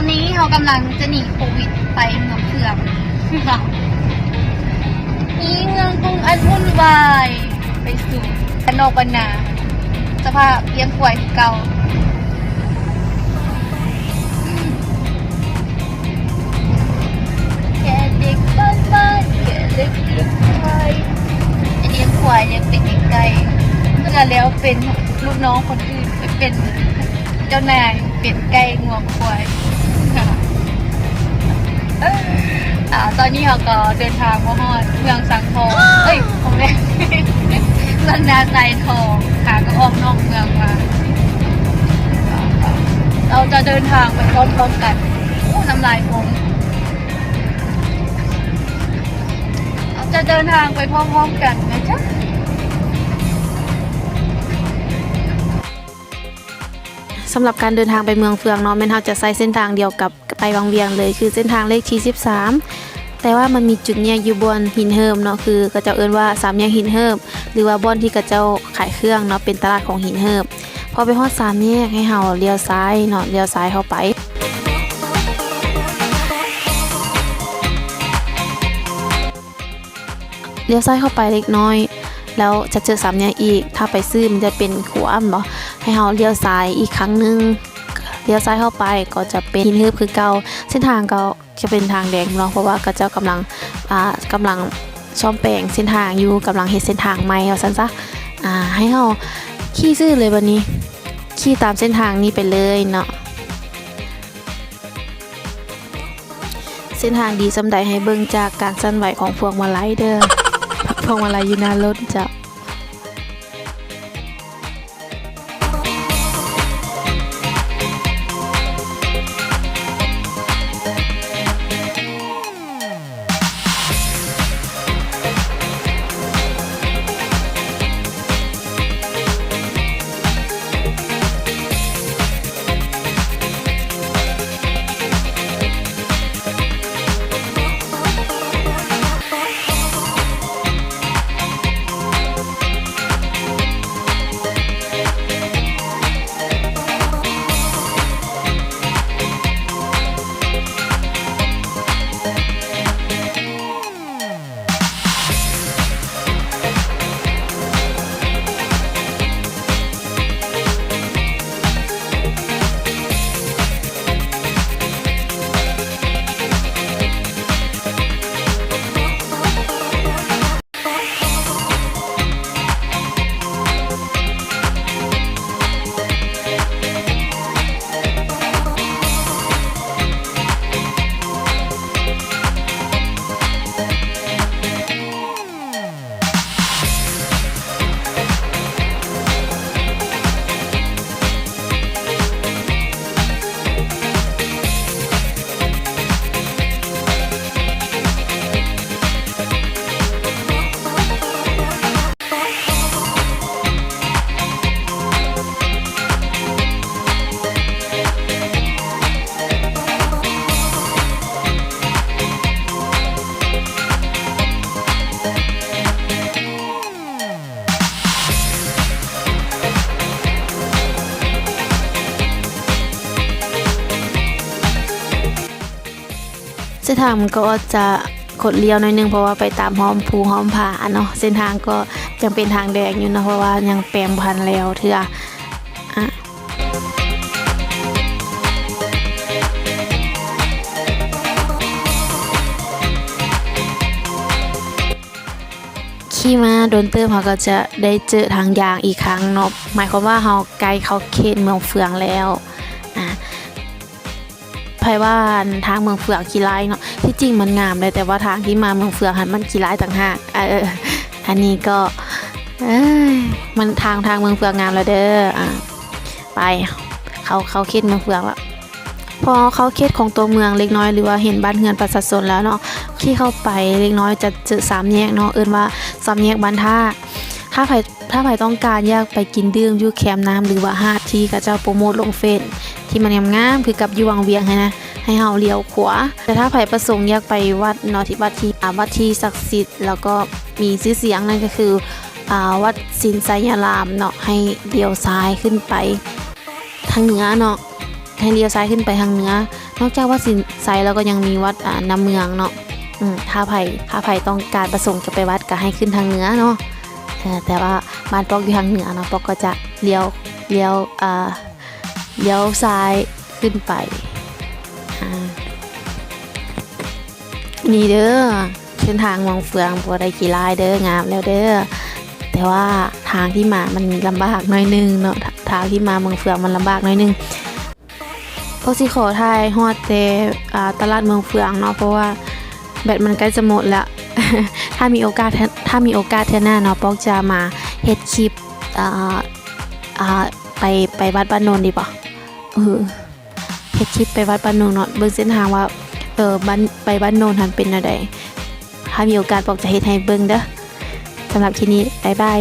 อนนี้เรากำลังจะหนีโควิดไปเมืองเฟืองนี่เมืองกรุงอันวุ่นวายไปสู่กันนอกบรรนาสภาพเลี้ยงป่วยเก่าแค่เด็กบ้านบ้านแค่เล็กเล็กไทยเลี้ยงควายเลี้ยงเป็ดเลี้ยงไก่เมื่อแล้วเป็นลูกน้องคนอื่นไปเป็นเจ้านายเป็ดไก่งวงควาย อ่าตอนนี้เราก็เดินทางมาฮอดเมืองสังทองเอ้ยผมเล่นเมืองนาไซทองขาก็ออกนอกเมืองมาเราจะเดินทางไปพร้อมๆกันโอ้น้ำลายผมเราจะเดินทางไปพร้อมๆกันนะจ๊ะสำหรับการเดินทางไปเมืองเฟืองเนาะแม่นเราจะใช้เส้นทางเดียวกับ ไปวังเวียงเลยคือเส้นทางเลขที่13 แต่ว่ามันมีจุดเนี่ยอยู่บนหินเฮิมเนาะคือกระเจ้าเอิ้นว่าสามแยกหินเฮิมหรือว่าบ่อนที่กระเจ้าขายเครื่องเนาะเป็นตลาดของหินเฮิมพอไปฮอดสามแยกให้เฮาเลี้ยวซ้ายเนาะเลี้ยวซ้ายเข้าไปเลี้ยวซ้ายเข้าไปเล็กน้อย แล้วจะเจอสามแยกอีก ถ้าไปซื้อมันจะเป็นขวาเนาะให้เราเลี้ยวซ้ายอีกครั้งหนึง เลี้ยวซ้ายเข้าไปก็จะเป็นหินฮึบคือเก่าเส้นทางก็จะเป็นทางแดงเนาะเพราะว่าก็เจ้ากำลังอ่ากำลังช่อมแปลงเส้นทางอยู่กำลังเฮ็ดเส้นทางใหม่เอาซั่นซะอ่าให้เราขี่ซื่อเลยวันนี้ขี่ตามเส้นทางนี้ไปเลยเนาะเส้นทางดีสำใดให้เบิ่งจากการสั่นไหวของพวงมาลัยเด้อพวงมาลัยอยู่หน้ารถจ้ะ เส้นทางมันก็จะขดเลี้ยวหน่อยนึงเพราะว่าไปตามห้อมภูห้อมผาเนาะเส้นทางก็ยังเป็นทางแดงอยู่นะเพราะว่ายังแปลงพันแล้วเถื่ออะขี่มาโดนเติมเขาก็จะได้เจอทางยางอีกครั้งเนาะหมายความว่าเขาไกลเขาเขตเมืองเฟืองแล้ว อะไผว่าทางเมืองเฟืองขี้ร้ายเนาะที่จริงมันงามเลยแต่ว่าทางที่มาเมืองเฟืองหันมันขี้ร้ต่างหากเอออันนี้ก็มันทางทางเมืองเฟืองงามแล้วเด้ออะไปเขาเขาเขตเมืองเฟืองล้วพอเขาเขตของตัวเมืองเล็กน้อยหรือว่าเห็นบ้านเรือนประชาชนแล้วเนาะที่เข้าไปเล็กน้อยจะเจอสามแยกเนาะเอิ้นว่าสามแยกบ้านท่าถ้าไผถ้าไผต้องการอยากไปกินดื่มอยู่แคมป์น้ำหรือว่าหาดที่กระเจ้าโปรโมทลงเฟซ ที่มันงามๆคือกับอยู่วังเวียงให้นะให้เฮาเลี้ยวขวาแต่ถ้าใครประสงค์อยากไปวัดนอที่วัดที่อาวัดที่ศักดิ์สิทธิ์แล้วก็มีชื่อเสียงนั่นก็คืออ่าวัดสินไสยารามเนาะให้เลี้ยวซ้ายขึ้นไปทางเหนือเนาะให้เลี้ยวซ้ายขึ้นไปทางเหนือนอกจากวัดสินไซแล้วก็ยังมีวัดอ่าน้ำเมืองเนาะถ้าไผ่ถ้าไผ่ต้องการประสงค์จะไปวัดก็ให้ขึ้นทางเหนือเนาะแต่ว่าบ้านปอกอยู่ทางเหนือเนาะปอกก็จะเลี้ยวเลี้ยวอ่า เลี้ยวซ้ายขึ้นไป นี่เด้อเส้นทางวังเฟืองบัวได้กี่ลายเด้องามแล้วเด้อแต่ว่าทางที่มามันลำบากหน่อยนึงเนาะทางที่มาเมืองเฟืองมันลำบากหน่อยนึงพวกสิขอทายฮอดแต่อ่าตลาดเมืองเฟืองเนาะเพราะว่าแบตมันใกล้จะหมดแล้วถ้ามีโอกาสถ้ามีโอกาสเทื่หน้าเนาะปอกจะมาเฮ็ดคลิปไปไปวัดบ้านโนนดีป่ะ เออเฮ็ดคลิปไปวัดบ้านโนนเนาะเบิ่งเส้นทางว่าเออบ้านไปบ้านโนนทันเป็นอะไรถ้ามีโอกาสบอกจะเฮ็ดให้เบิ่งเด้อสำหรับคลิปนี้บ๊ายบาย